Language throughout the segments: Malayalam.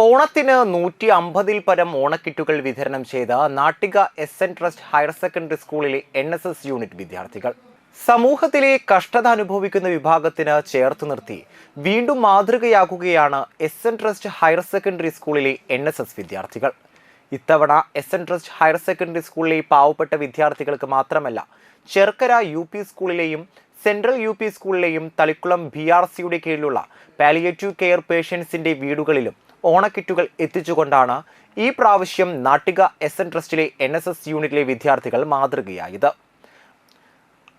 ഓണത്തിന് നൂറ്റി അമ്പതിൽ പരം ഓണക്കിറ്റുകൾ വിതരണം ചെയ്ത Nattika S N trust higher secondary സ്കൂളിലെ എൻ എസ് എസ് യൂണിറ്റ് വിദ്യാർത്ഥികൾ. സമൂഹത്തിലെ കഷ്ടത അനുഭവിക്കുന്ന വിഭാഗത്തിന് ചേർത്ത് നിർത്തി വീണ്ടും മാതൃകയാക്കുകയാണ് S N trust higher secondary സ്കൂളിലെ എൻ എസ് എസ് വിദ്യാർത്ഥികൾ. ഇത്തവണ S N trust higher secondary സ്കൂളിലെ പാവപ്പെട്ട വിദ്യാർത്ഥികൾക്ക് മാത്രമല്ല ചെർക്കര യു പി സ്കൂളിലെയും സെൻട്രൽ യു പി സ്കൂളിലെയും തളിക്കുളം ബി ആർ സിയുടെ കീഴിലുള്ള പാലിയേറ്റീവ് കെയർ പേഷ്യൻസിന്റെ വീടുകളിലും ഓണക്കിറ്റുകൾ എത്തിച്ചുകൊണ്ടാണ് ഈ പ്രാവശ്യം നാട്ടിക എസ് എൻ ട്രസ്റ്റിലെ എൻ എസ് എസ് യൂണിറ്റിലെ വിദ്യാർത്ഥികൾ മാതൃകയായത്.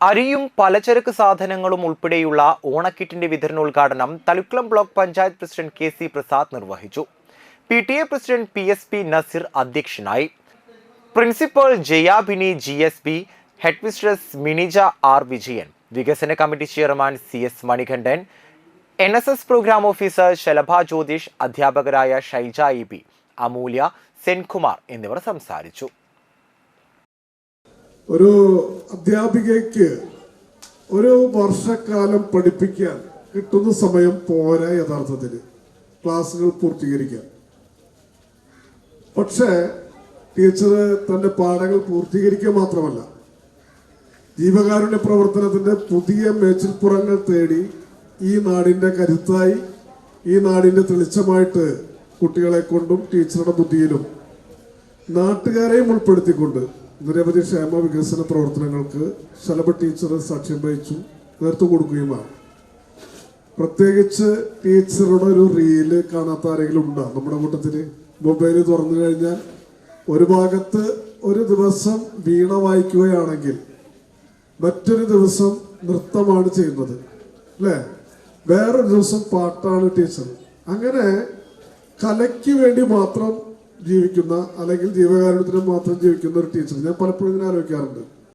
അരിയും പലചരക്ക് സാധനങ്ങളും ഉൾപ്പെടെയുള്ള ഓണക്കിറ്റിന്റെ വിതരണോദ്ഘാടനം Thalikulam block panchayat president K C Prasad നിർവഹിച്ചു. P T A president P S P Naseer അധ്യക്ഷനായി. Principal Jayabini G S B head mistress Minija R Vijayan വികസന committee chairman C S Manikandan N S S programme officer Shalabha Jyothish അധ്യാപകരായ ഷൈജ ഇ ബി അമൂല്യ സെൻകുമാർ എന്നിവർ സംസാരിച്ചു. ഒരു അധ്യാപികയ്ക്ക് ഒരു വർഷക്കാലം പഠിപ്പിക്കാൻ കിട്ടുന്ന സമയം പോരാ യഥാർത്ഥത്തിൽ ക്ലാസ്സുകൾ പൂർത്തീകരിക്കാൻ. പക്ഷേ ടീച്ചർ തന്റെ പാഠങ്ങൾ പൂർത്തീകരിക്കുക മാത്രമല്ല ജീവകാരുണ്യ പ്രവർത്തനത്തിന്റെ പുതിയ മേച്ചിൽപ്പുറങ്ങൾ തേടി ഈ നാടിന്റെ കരുത്തായി ഈ നാടിന്റെ തെളിച്ചമായിട്ട് കുട്ടികളെ കൊണ്ടും ടീച്ചറുടെ ബുദ്ധിയിലും നാട്ടുകാരെയും ഉൾപ്പെടുത്തിക്കൊണ്ട് നിരവധി ക്ഷേമ വികസന പ്രവർത്തനങ്ങൾക്ക് ശലഭ ടീച്ചർ സാക്ഷ്യം വഹിച്ചു നേർത്തു കൊടുക്കുകയുമാണ്. പ്രത്യേകിച്ച് ടീച്ചറുടെ ഒരു റീൽ കാണാത്ത ആരെങ്കിലും ഉണ്ടോ നമ്മുടെ കൂട്ടത്തിൽ മൊബൈൽ തുറന്നു കഴിഞ്ഞാൽ ഒരു ഭാഗത്ത് ഒരു ദിവസം വീണ വായിക്കുകയാണെങ്കിൽ മറ്റൊരു ദിവസം നൃത്തമാണ് ചെയ്യുന്നത് അല്ലേ? വേറൊരു ദിവസം പാട്ടാണ് ടീച്ചർ അങ്ങനെ കലയ്ക്ക് വേണ്ടി മാത്രം ജീവിക്കുന്ന അല്ലെങ്കിൽ ജീവകാരുണ്യത്തിന് മാത്രം ജീവിക്കുന്ന ഒരു ടീച്ചർ ഞാൻ പലപ്പോഴും ഇങ്ങനെ ആലോചിക്കാറുണ്ട്.